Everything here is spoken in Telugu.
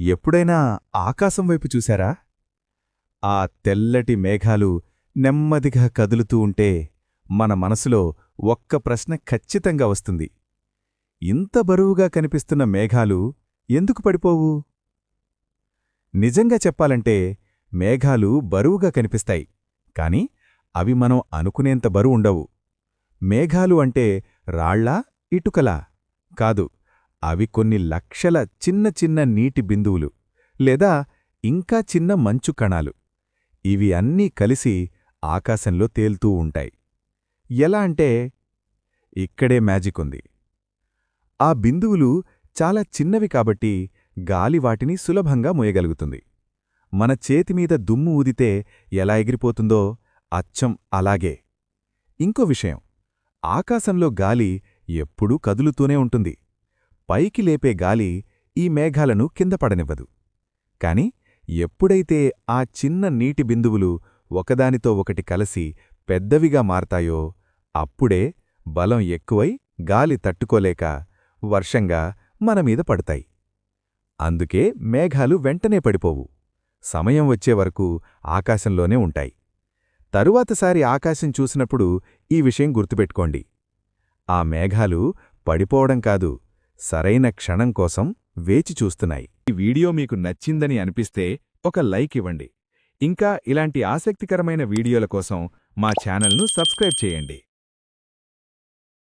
ఎప్పుడైనా ఆకాశం వైపు చూశారా? ఆ తెల్లటి మేఘాలు నెమ్మదిగా కదులుతూ ఉంటే మన మనసులో ఒక్క ప్రశ్న ఖచ్చితంగా వస్తుంది. ఇంత బరువుగా కనిపిస్తున్న మేఘాలు ఎందుకు పడిపోవు? నిజంగా చెప్పాలంటే మేఘాలు బరువుగా కనిపిస్తాయి కాని అవి మనం అనుకునేంత బరువుండవు మేఘాలు అంటే రాళ్ళా ఇటుకలా? కాదు. అవి కొన్ని లక్షల చిన్న చిన్న నీటి బిందువులు లేదా ఇంకా చిన్న మంచు కణాలు. ఇవి అన్నీ కలిసి ఆకాశంలో తేలుతూ ఉంటాయి. ఎలా అంటే ఇక్కడే మ్యాజిక్ ఉంది. ఆ బిందువులు చాలా చిన్నవి కాబట్టి గాలి వాటిని సులభంగా మోయగలుగుతుంది. మన చేతిమీద దుమ్ము ఊదితే ఎలా ఎగిరిపోతుందో అచ్చం అలాగే. ఇంకో విషయం ఆకాశంలో గాలి ఎప్పుడూ కదులుతూనే ఉంటుంది. పైకి లేపే గాలి ఈ మేఘాలను కింద పడనివ్వదు. కాని ఎప్పుడైతే ఆ చిన్న నీటి బిందువులు ఒకదానితో ఒకటి కలసి పెద్దవిగా మారతాయో అప్పుడే బలం ఎక్కువై గాలి తట్టుకోలేక వర్షంగా మనమీద పడతాయి. అందుకే మేఘాలు వెంటనే పడిపోవు. సమయం వచ్చే వరకు ఆకాశంలోనే ఉంటాయి. తరువాతసారి ఆకాశం చూసినప్పుడు ఈ విషయం గుర్తుపెట్టుకోండి. ఆ మేఘాలు పడిపోవడం కాదు సరైన క్షణం కోసం వేచి చూస్తున్నాయి. ఈ వీడియో మీకు నచ్చిందని అనిపిస్తే ఒక లైక్ ఇవ్వండి. ఇంకా ఇలాంటి ఆసక్తికరమైన వీడియోల కోసం మా ఛానల్ను సబ్స్క్రైబ్ చేయండి.